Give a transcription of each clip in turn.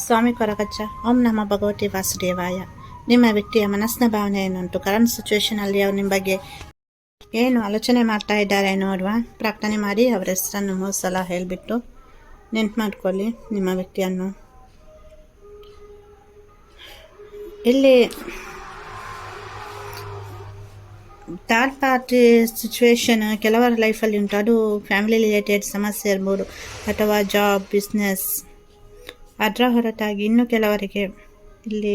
ಸ್ವಾಮಿ ಕೊರಗಜ್ಜ, ಓಂ ನಮ ಭಗವತಿ ವಾಸುದೇವಾಯ. ನಿಮ್ಮ ವ್ಯಕ್ತಿಯ ಮನಸ್ಸಿನ ಭಾವನೆ ಏನುಂಟು ಕರೆಂಟ್ ಸಿಚುವೇಶನಲ್ಲಿ ಅವರು ನಿಮ್ಮ ಬಗ್ಗೆ ಏನು ಆಲೋಚನೆ ಮಾಡ್ತಾ ಇದ್ದಾರೆ ನೋಡುವ ಪ್ರಾರ್ಥನೆ ಮಾಡಿ ಅವರ ಹೆಸರನ್ನು ಮೂರು ಸಲ ಹೇಳಿಬಿಟ್ಟು ನೆನ್ಪು ಮಾಡ್ಕೊಳ್ಳಿ ನಿಮ್ಮ ವ್ಯಕ್ತಿಯನ್ನು. ಇಲ್ಲಿ ಥರ್ಡ್ ಪಾರ್ಟಿ ಸಿಚುವೇಶನ್ ಕೆಲವರ ಲೈಫಲ್ಲಿ ಉಂಟು. ಅದು ಫ್ಯಾಮಿಲಿ ರಿಲೇಟೆಡ್ ಸಮಸ್ಯೆ ಇರ್ಬೋದು, ಅಥವಾ ಜಾಬ್ ಬಿಸ್ನೆಸ್ ಅದರ ಹೊರತಾಗಿ ಇನ್ನು ಕೆಲವರಿಗೆ ಇಲ್ಲಿ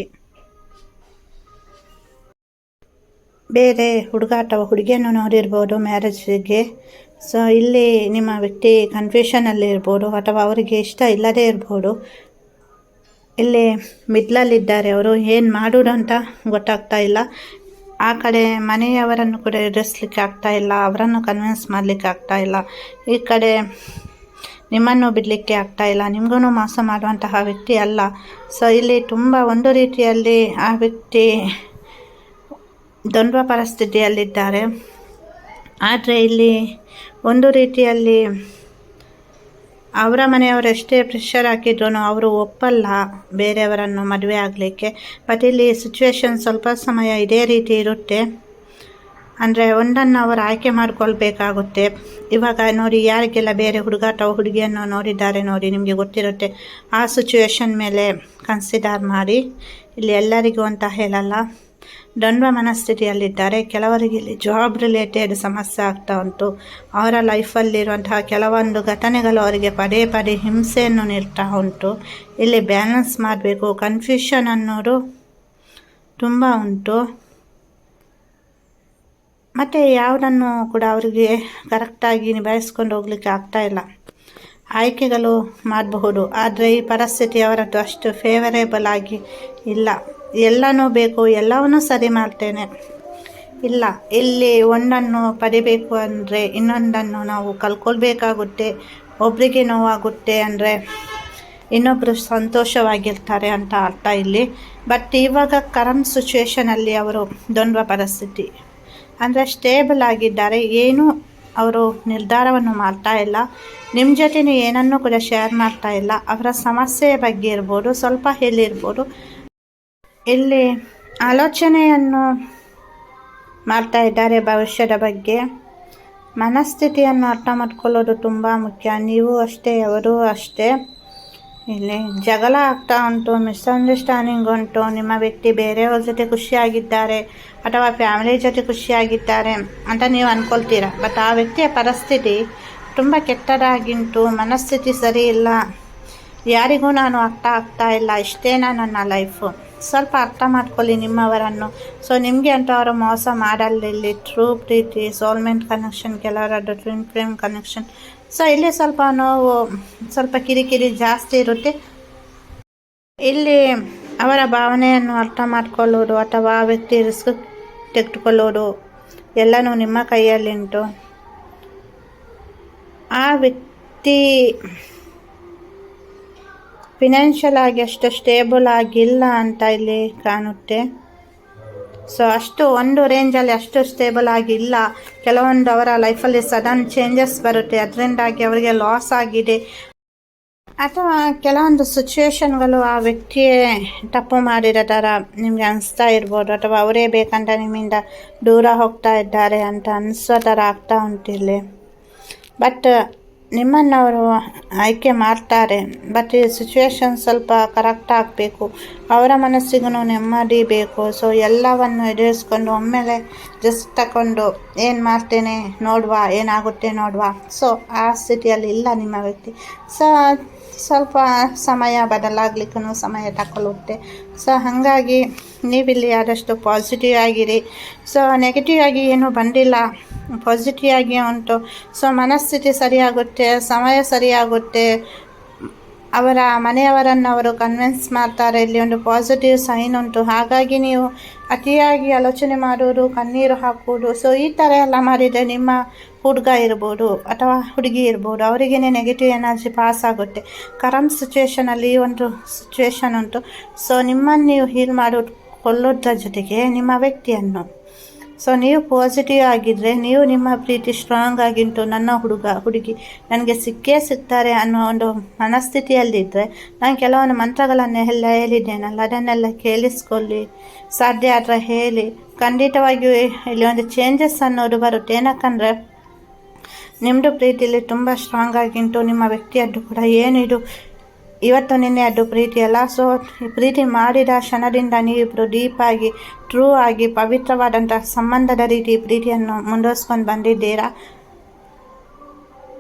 ಬೇರೆ ಹುಡುಗ ಅಥವಾ ಹುಡುಗಿಯನ್ನು ನೋಡಿರ್ಬೋದು ಮ್ಯಾರೇಜ್ಗೆ. ಸೊ ಇಲ್ಲಿ ನಿಮ್ಮ ವ್ಯಕ್ತಿ ಕನ್ಫ್ಯೂಷನಲ್ಲಿ ಇರ್ಬೋದು ಅಥವಾ ಅವರಿಗೆ ಇಷ್ಟ ಇಲ್ಲದೇ ಇರ್ಬೋದು. ಇಲ್ಲಿ ಮಿಡ್ಲಲ್ಲಿದ್ದಾರೆ ಅವರು, ಏನು ಮಾಡೋದು ಅಂತ ಗೊತ್ತಾಗ್ತಾ ಇಲ್ಲ. ಆ ಕಡೆ ಮನೆಯವರನ್ನು ಕೂಡ ಎದುರಿಸ್ಲಿಕ್ಕೆ ಆಗ್ತಾ ಇಲ್ಲ, ಅವರನ್ನು ಕನ್ವಿನ್ಸ್ ಮಾಡಲಿಕ್ಕೆ ಆಗ್ತಾ ಇಲ್ಲ. ಈ ಕಡೆ ನಿಮ್ಮನ್ನು ಬಿಡಲಿಕ್ಕೆ ಆಗ್ತಾ ಇಲ್ಲ. ನಿಮಗೂ ಮೋಸ ಮಾಡುವಂತಹ ವ್ಯಕ್ತಿ ಅಲ್ಲ. ಸೊ ಇಲ್ಲಿ ತುಂಬ ಒಂದು ರೀತಿಯಲ್ಲಿ ಆ ವ್ಯಕ್ತಿ ದ್ವಂದ್ವ ಪರಿಸ್ಥಿತಿಯಲ್ಲಿದ್ದಾರೆ. ಆದರೆ ಇಲ್ಲಿ ಒಂದು ರೀತಿಯಲ್ಲಿ ಅವರ ಮನೆಯವರು ಎಷ್ಟೇ ಪ್ರೆಷರ್ ಹಾಕಿದ್ರು ಅವರು ಒಪ್ಪಲ್ಲ ಬೇರೆಯವರನ್ನು ಮದುವೆ ಆಗಲಿಕ್ಕೆ. ಬಟ್ ಇಲ್ಲಿ ಸಿಚುವೇಶನ್ ಸ್ವಲ್ಪ ಸಮಯ ಇದೇ ರೀತಿ ಇರುತ್ತೆ. ಅಂದರೆ ಒಂದನ್ನು ಅವರು ಆಯ್ಕೆ ಮಾಡಿಕೊಳ್ಬೇಕಾಗುತ್ತೆ. ಇವಾಗ ನೋಡಿ ಯಾರಿಗೆಲ್ಲ ಬೇರೆ ಹುಡುಗ ಅಥವಾ ಹುಡುಗಿಯನ್ನು ನೋಡಿದ್ದಾರೆ ನೋಡಿ, ನಿಮಗೆ ಗೊತ್ತಿರುತ್ತೆ. ಆ ಸಿಚುವೇಶನ್ ಮೇಲೆ ಕನ್ಸಿಡರ್ ಮಾಡಿ. ಇಲ್ಲಿ ಎಲ್ಲರಿಗೂ ಅಂತ ಹೇಳಲ್ಲ. ದ್ವಂದ್ವ ಮನಸ್ಥಿತಿಯಲ್ಲಿದ್ದಾರೆ. ಕೆಲವರಿಗೆ ಇಲ್ಲಿ ಜಾಬ್ ರಿಲೇಟೆಡ್ ಸಮಸ್ಯೆ ಆಗ್ತಾ ಉಂಟು. ಅವರ ಲೈಫಲ್ಲಿರುವಂತಹ ಕೆಲವೊಂದು ಘಟನೆಗಳು ಅವರಿಗೆ ಪದೇ ಪದೇ ಹಿಂಸೆಯನ್ನು ನೀಡ್ತಾ ಉಂಟು. ಇಲ್ಲಿ ಬ್ಯಾಲೆನ್ಸ್ ಮಾಡಬೇಕು. ಕನ್ಫ್ಯೂಷನ್ ಅನ್ನೋರು ತುಂಬ ಉಂಟು. ಮತ್ತು ಯಾವುದನ್ನು ಕೂಡ ಅವರಿಗೆ ಕರೆಕ್ಟಾಗಿ ನಿಭಾಯಿಸ್ಕೊಂಡು ಹೋಗಲಿಕ್ಕೆ ಆಗ್ತಾ ಇಲ್ಲ. ಆಯ್ಕೆಗಳು ಮಾಡಬಹುದು. ಆದರೆ ಈ ಪರಿಸ್ಥಿತಿ ಅವರದ್ದು ಅಷ್ಟು ಫೇವರೇಬಲ್ ಆಗಿ ಇಲ್ಲ. ಎಲ್ಲನೂ ಬೇಕು, ಎಲ್ಲವನ್ನೂ ಸರಿ ಮಾಡ್ತೇನೆ. ಇಲ್ಲ, ಇಲ್ಲಿ ಒಂದನ್ನು ಪಡಿಬೇಕು ಅಂದರೆ ಇನ್ನೊಂದನ್ನು ನಾವು ಕಲ್ಕೊಳ್ಬೇಕಾಗುತ್ತೆ. ಒಬ್ಬರಿಗೆ ನೋವಾಗುತ್ತೆ ಅಂದರೆ ಇನ್ನೊಬ್ಬರು ಸಂತೋಷವಾಗಿರ್ತಾರೆ ಅಂತ ಅರ್ಥ ಇಲ್ಲಿ. ಬಟ್ ಇವಾಗ ಕರೆಂಟ್ ಸಿಚುವೇಷನಲ್ಲಿ ಅವರು ದ್ವಂದ್ವ ಪರಿಸ್ಥಿತಿ. ಅಂದರೆ ಸ್ಟೇಬಲ್ ಆಗಿದ್ದಾರೆ. ಏನೂ ಅವರು ನಿರ್ಧಾರವನ್ನು ಮಾಡ್ತಾ ಇಲ್ಲ. ನಿಮ್ಮ ಜೊತೆನೇ ಏನನ್ನೂ ಕೂಡ ಶೇರ್ ಮಾಡ್ತಾ ಇಲ್ಲ. ಅವರ ಸಮಸ್ಯೆಯ ಬಗ್ಗೆ ಇರ್ಬೋದು, ಸ್ವಲ್ಪ ಹೇಳಿರ್ಬೋದು ಇಲ್ಲಿ ಆಲೋಚನೆಯನ್ನು ಮಾಡ್ತಾ ಇದ್ದಾರೆ ಭವಿಷ್ಯದ ಬಗ್ಗೆ. ಮನಸ್ಥಿತಿಯನ್ನು ಅರ್ಥ ಮಾಡ್ಕೊಳ್ಳೋದು ತುಂಬ ಮುಖ್ಯ. ನೀವು ಅಷ್ಟೇ, ಅವರು ಅಷ್ಟೇ. ಇಲ್ಲಿ ಜಗಳ ಆಗ್ತಾ ಉಂಟು ಮಿಸ್ಅಂಡರ್ಸ್ಟ್ಯಾಂಡಿಂಗ್ ಉಂಟು. ನಿಮ್ಮ ವ್ಯಕ್ತಿ ಬೇರೆಯವ್ರ ಜೊತೆ ಖುಷಿಯಾಗಿದ್ದಾರೆ ಅಥವಾ ಫ್ಯಾಮಿಲಿ ಜೊತೆ ಖುಷಿಯಾಗಿದ್ದಾರೆ ಅಂತ ನೀವು ಅಂದ್ಕೊಳ್ತೀರ ಬಟ್ ಆ ವ್ಯಕ್ತಿಯ ಪರಿಸ್ಥಿತಿ ತುಂಬ ಕೆಟ್ಟದಾಗಿಂಟು, ಮನಸ್ಥಿತಿ ಸರಿ ಇಲ್ಲ. ಯಾರಿಗೂ ನಾನು ಅರ್ಥ ಆಗ್ತಾ ಇಲ್ಲ, ಇಷ್ಟೇನಾ ನನ್ನ ಲೈಫು ಸ್ವಲ್ಪ ಅರ್ಥ ಮಾಡ್ಕೊಳ್ಳಿ ನಿಮ್ಮವರನ್ನು. ಸೊ ನಿಮಗೆ ಅಂತ ಅವರು ಮೋಸ ಮಾಡಲ್ಲ ಇಲ್ಲಿ ಟ್ರೂ ಪ್ರೀತಿ ಸೋಲ್ಮೆಂಟ್ ಕನೆಕ್ಷನ್ ಕೆಲವರದ್ದು ಟ್ವಿನ್ ಫ್ರೇಮ್ ಕನೆಕ್ಷನ್ ಸೊ ಇಲ್ಲಿ ಸ್ವಲ್ಪ ನೋವು, ಸ್ವಲ್ಪ ಕಿರಿಕಿರಿ ಜಾಸ್ತಿ ಇರುತ್ತೆ. ಇಲ್ಲಿ ಅವರ ಭಾವನೆಯನ್ನು ಅರ್ಥ ಮಾಡ್ಕೊಳ್ಳೋದು ಅಥವಾ ಆ ವ್ಯಕ್ತಿ ರಿಸ್ಕ್ ತೆಗೆದುಕೊಳ್ಳೋದು ಎಲ್ಲನೂ ನಿಮ್ಮ ಕೈಯಲ್ಲಿಂಟು. ಆ ವ್ಯಕ್ತಿ ಫಿನಾನ್ಷಿಯಲ್ ಆಗಿ ಅಷ್ಟು ಸ್ಟೇಬಲ್ ಆಗಿಲ್ಲ ಅಂತ ಇಲ್ಲಿ ಕಾಣುತ್ತೆ. ಸೊ ಅಷ್ಟು ಒಂದು ರೇಂಜಲ್ಲಿ ಅಷ್ಟು ಸ್ಟೇಬಲ್ ಆಗಿಲ್ಲ. ಕೆಲವೊಂದು ಅವರ ಲೈಫಲ್ಲಿ ಸಡನ್ ಚೇಂಜಸ್ ಬರುತ್ತೆ. ಅದರಿಂದಾಗಿ ಅವರಿಗೆ ಲಾಸ್ ಆಗಿದೆ. ಅಥವಾ ಕೆಲವೊಂದು ಸಿಚುವೇಶನ್ಗಳು ಆ ವ್ಯಕ್ತಿಯೇ ತಪ್ಪು ಮಾಡಿರೋ ಥರ ನಿಮಗೆ ಅನಿಸ್ತಾ ಇರ್ಬೋದು. ಅಥವಾ ಅವರೇ ಬೇಕಂತ ನಿಮ್ಮಿಂದ ದೂರ ಹೋಗ್ತಾ ಇದ್ದಾರೆ ಅಂತ ಅನಿಸೋ ಥರ ಆಗ್ತಾ ಉಂಟಿಲ್ಲಿ ಬಟ್ ನಿಮ್ಮನ್ನು ಅವರು ಆಯ್ಕೆ ಮಾಡ್ತಾರೆ ಬಟ್ ಈ ಸಿಚುವೇಶನ್ ಸ್ವಲ್ಪ ಕರೆಕ್ಟ್ ಆಗಬೇಕು. ಅವರ ಮನಸ್ಸಿಗೂ ನೆಮ್ಮದಿ ಬೇಕು. ಸೊ ಎಲ್ಲವನ್ನು ಎದುರಿಸ್ಕೊಂಡು ಒಮ್ಮೆಲೆ ಜಸ್ಟ್ ತಗೊಂಡು ಏನು ಮಾಡ್ತೇನೆ ನೋಡುವ, ಏನಾಗುತ್ತೆ ನೋಡುವ. ಸೊ ಆ ಸ್ಥಿತಿಯಲ್ಲಿ ಇಲ್ಲ ನಿಮ್ಮ ವ್ಯಕ್ತಿ. ಸೊ ಸ್ವಲ್ಪ ಸಮಯ ಬದಲಾಗಲಿಕ್ಕೂ ಸಮಯ ತಗೊಳ್ಳುತ್ತೆ ಸೊ ಹಾಗಾಗಿ ನೀವಿಲ್ಲಿ ಆದಷ್ಟು ಪಾಸಿಟಿವ್ ಆಗಿರಿ. ಸೊ ನೆಗೆಟಿವ್ ಆಗಿ ಏನೂ ಬಂದಿಲ್ಲ. ಪಾಸಿಟಿವ್ ಉಂಟು. ಸೊ ಮನಸ್ಥಿತಿ ಸರಿಯಾಗುತ್ತೆ, ಸಮಯ ಸರಿಯಾಗುತ್ತೆ. ಅವರ ಮನೆಯವರನ್ನು ಅವರು ಕನ್ವಿನ್ಸ್ ಮಾಡ್ತಾರೆ, ಇಲ್ಲಿ ಒಂದು ಪಾಸಿಟಿವ್ ಸೈನ್ ಉಂಟು. ಹಾಗಾಗಿ ನೀವು ಅತಿಯಾಗಿ ಆಲೋಚನೆ ಮಾಡುವುದು, ಕಣ್ಣೀರು ಹಾಕುವುದು. ಸೊ ಈ ಥರ ಎಲ್ಲ ಮಾಡಿದರೆ ನಿಮ್ಮ ಹುಡುಗ ಇರ್ಬೋದು, ಅಥವಾ ಹುಡುಗಿ ಇರ್ಬೋದು ಅವರಿಗೇ ನೆಗೆಟಿವ್ ಎನರ್ಜಿ ಪಾಸ್ ಆಗುತ್ತೆ. ಕರೆಂಟ್ ಸಿಚುವೇಷನಲ್ಲಿ ಈ ಒಂದು ಸಿಚುವೇಷನ್ ಉಂಟು. ಸೊ ನಿಮ್ಮನ್ನು ನೀವು ಹೀಲ್ ಮಾಡೋದು ಕೊಳ್ಳೋದ್ರ ಜೊತೆಗೆ ನಿಮ್ಮ ವ್ಯಕ್ತಿಯನ್ನು ಸೊ ನೀವು ಪಾಸಿಟಿವ್ ಆಗಿದ್ದರೆ ನೀವು ನಿಮ್ಮ ಪ್ರೀತಿ ಸ್ಟ್ರಾಂಗ್ ಆಗಿಂಟು ನನ್ನ ಹುಡುಗ, ಹುಡುಗಿ. ನನಗೆ ಸಿಕ್ಕೇ ಸಿಗ್ತಾರೆ ಅನ್ನೋ ಒಂದು ಮನಸ್ಥಿತಿಯಲ್ಲಿದ್ದರೆ ನಾನು ಕೆಲವೊಂದು ಮಂತ್ರಗಳನ್ನೆಲ್ಲ ಹೇಳಿದ್ದೇನಲ್ಲ, ಅದನ್ನೆಲ್ಲ ಕೇಳಿಸ್ಕೊಳ್ಳಿ. ಸಾಧ್ಯ ಆದರೆ ಹೇಳಿ. ಖಂಡಿತವಾಗಿಯೂ ಇಲ್ಲಿ ಒಂದು ಚೇಂಜಸ್ ಅನ್ನೋದು ಬರುತ್ತೆ. ಏನಕ್ಕಂದರೆ ನಿಮ್ಮದು ಪ್ರೀತಿಯಲ್ಲಿ ತುಂಬ ಸ್ಟ್ರಾಂಗ್ ಆಗಿಂಟು, ನಿಮ್ಮ ವ್ಯಕ್ತಿಯದ್ದು ಕೂಡ ಏನಿದು ಇವತ್ತು ನಿನ್ನೆ ಅದು ಪ್ರೀತಿ ಅಲ್ಲ ಸೊ ಪ್ರೀತಿ ಮಾಡಿದ ಕ್ಷಣದಿಂದ ನೀವಿಬ್ಬರು ಡೀಪಾಗಿ ಟ್ರೂ ಆಗಿ ಪವಿತ್ರವಾದಂಥ ಸಂಬಂಧದ ರೀತಿ ಪ್ರೀತಿಯನ್ನು ಮುಂದುವರ್ಸ್ಕೊಂಡು ಬಂದಿದ್ದೀರಾ?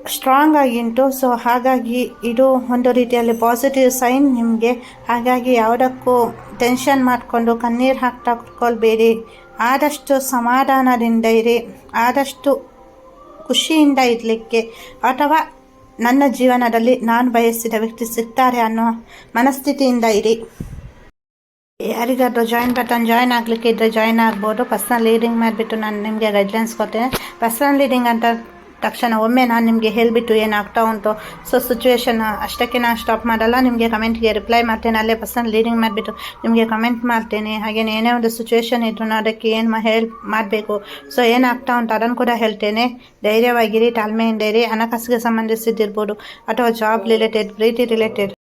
ಸ್ಟ್ರಾಂಗ್ ಆಗಿಂಟು ಸೊ ಹಾಗಾಗಿ ಇದು ಒಂದು ರೀತಿಯಲ್ಲಿ ಪಾಸಿಟಿವ್ ಸೈನ್ ನಿಮಗೆ. ಹಾಗಾಗಿ ಯಾವುದಕ್ಕೂ ಟೆನ್ಷನ್ ಮಾಡಿಕೊಂಡು, ಕಣ್ಣೀರು ಹಾಕ್ತಾ ಕುತ್ಕೊಳ್ಬೇಡಿ. ಆದಷ್ಟು ಸಮಾಧಾನದಿಂದ ಇರಿ. ಆದಷ್ಟು ಖುಷಿಯಿಂದ ಇರಲಿಕ್ಕೆ. ಅಥವಾ ನನ್ನ ಜೀವನದಲ್ಲಿ ನಾನು ಬಯಸಿದ ವ್ಯಕ್ತಿ ಸಿಗ್ತಾರೆ ಅನ್ನೋ ಮನಸ್ಥಿತಿಯಿಂದ ಇರಿ. ಯಾರಿಗಾದ್ರೂ ಜಾಯಿನ್ ಬಟನ್ ಜಾಯಿನ್ ಆಗಲಿಕ್ಕೆ ಇದ್ದರೆ ಜಾಯಿನ್ ಆಗ್ಬೋದು. ಪರ್ಸ್ನಲ್ ಲೀಡಿಂಗ್ ಮಾಡಿಬಿಟ್ಟು ನಾನು ನಿಮಗೆ ಗೈಡ್ಲೈನ್ಸ್ ಕೊಡ್ತೇನೆ. ಪರ್ಸ್ನಲ್ ಲೀಡಿಂಗ್ ಅಂತ ತಕ್ಷಣ ಒಮ್ಮೆ ನಾನು ನಿಮಗೆ ಹೇಳಿಬಿಟ್ಟು ಏನಾಗ್ತಾ ಉಂಟು? ಸೊ ಸಿಚುವೇಶನ್ ಅಷ್ಟಕ್ಕೆ ನಾನು ಸ್ಟಾಪ್ ಮಾಡಲ್ಲ. ನಿಮಗೆ ಕಮೆಂಟ್ಗೆ ರಿಪ್ಲೈ ಮಾಡ್ತೇನೆ. ಅಲ್ಲೇ ಪರ್ಸನ್ ಲೀಡಿಂಗ್ ಮಾಡಿಬಿಟ್ಟು ನಿಮಗೆ ಕಮೆಂಟ್ ಮಾಡ್ತೇನೆ. ಹಾಗೆಯೇ ಏನೇ ಒಂದು ಸಿಚುವೇಶನ್ ಇದ್ರು ಅದಕ್ಕೆ ಏನು ಹೆಲ್ಪ್ ಮಾಡಬೇಕು? ಸೊ ಏನಾಗ್ತಾ ಉಂಟು ಅದನ್ನು ಕೂಡ ಹೇಳ್ತೇನೆ. ಧೈರ್ಯವಾಗಿರಿ ತಾಳ್ಮೆಯಿಂದ ಇರಿ ಹಣಕಾಸಿಗೆ ಸಂಬಂಧಿಸಿದ್ದಿರ್ಬೋದು ಅಥವಾ ಜಾಬ್ ರಿಲೇಟೆಡ್ ಪ್ರೀತಿ ರಿಲೇಟೆಡ್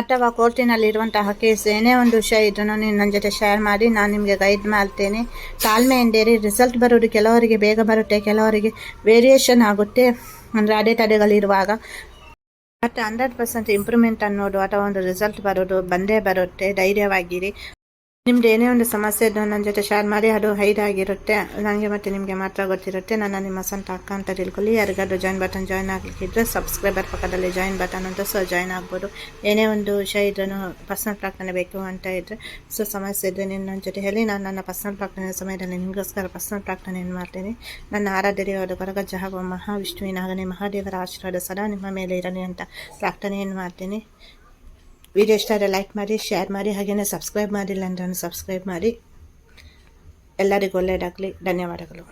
ಅಥವಾ ಕೋರ್ಟಿನಲ್ಲಿರುವಂತಹ ಕೇಸ್ ಏನೇ ಒಂದು ವಿಷಯ ಇದನ್ನು ನೀನು ನನ್ನ ಜೊತೆ ಶೇರ್ ಮಾಡಿ, ನಾನು ನಿಮಗೆ ಗೈಡ್ ಮಾಡ್ತೇನೆ. ತಾಳ್ಮೆಯಿಂದೇರಿ ರಿಸಲ್ಟ್ ಬರೋದು ಕೆಲವರಿಗೆ, ಬೇಗ ಬರುತ್ತೆ, ಕೆಲವರಿಗೆ ವೇರಿಯೇಷನ್ ಆಗುತ್ತೆ. ಅಂದರೆ ಅಡೆತಡೆಗಳಿರುವಾಗ ಮತ್ತು ಹಂಡ್ರೆಡ್ ಪರ್ಸೆಂಟ್ ಇಂಪ್ರೂವ್ಮೆಂಟ್ ಅನ್ನೋದು ಅಥವಾ ಒಂದು ರಿಸಲ್ಟ್ ಬರೋದು ಬಂದೇ ಬರುತ್ತೆ. ಧೈರ್ಯವಾಗಿರಿ. ನಿಮ್ದು ಏನೇ ಒಂದು ಸಮಸ್ಯೆ ಇದ್ದು ನನ್ನ ಜೊತೆ ಶೇರ್ ಮಾಡಿ, ಅದು ಹೈಡ್ ಆಗಿರುತ್ತೆ ನನಗೆ ಮತ್ತೆ ನಿಮಗೆ ಮಾತ್ರ ಗೊತ್ತಿರುತ್ತೆ. ನನ್ನ ನಿಮ್ಮ ಸ್ವಂತ ಅಕ್ಕ ಅಂತ ತಿಳ್ಕೊಳ್ಳಿ. ಯಾರಿಗಾದ್ರೂ ಜಾಯಿನ್ ಬಟನ್ ಜಾಯ್ನ್ ಆಗಲಿಕ್ಕಿದ್ರೆ ಸಬ್ಸ್ಕ್ರೈಬರ್ ಪಕ್ಕದಲ್ಲಿ ಜಾಯಿನ್ ಬಟನ್ ಅಂತ ಸೊ ಜಾಯ್ನ್ ಆಗ್ಬೋದು. ಏನೇ ಒಂದು ವಿಷಯ ಇದ್ರೂ ಪರ್ಸ್ನಲ್ ಪ್ರಾರ್ಥನೆ ಬೇಕು ಅಂತ ಇದ್ದರೆ ಸೊ ಸಮಸ್ಯೆ ಇದ್ದರೆ ನಿನ್ನ ನನ್ನ ಜೊತೆ ಹೇಳಿ. ನಾನು ನನ್ನ ಪರ್ಸ್ನಲ್ ಪ್ರಾರ್ಥನೆ ಸಮಯದಲ್ಲಿ ನಿಮಗೋಸ್ಕರ ಪರ್ಸನಲ್ ಪ್ರಾರ್ಥನೆಯನ್ನು ಮಾಡ್ತೀನಿ? ನನ್ನ ಆರಾಧ್ಯರಿಯಾದ ಕೊರಗಜ್ಜ ಜಹಾಗ ಮಹಾವಿಷ್ಣುವಿನ ಹಾಗನೇ ಮಹಾದೇವರ ಆಶೀರ್ವಾದ ಸದಾ ನಿಮ್ಮ ಮೇಲೆ ಇರಲಿ ಅಂತ ಪ್ರಾರ್ಥನೆಯನ್ನು ಮಾಡ್ತೇನೆ? ವಿಡಿಯೋ ಇಷ್ಟ ಆದರೆ ಲೈಕ್ ಮಾಡಿ, ಶೇರ್ ಮಾಡಿ ಹಾಗೆಯೇ ಸಬ್ಸ್ಕ್ರೈಬ್ ಮಾಡಿಲ್ಲ ಅಂದ್ರೆ ಸಬ್ಸ್ಕ್ರೈಬ್ ಮಾಡಿ. ಎಲ್ಲರಿಗೂ ಒಳ್ಳೆಯದಾಗಲಿ. ಧನ್ಯವಾದಗಳು.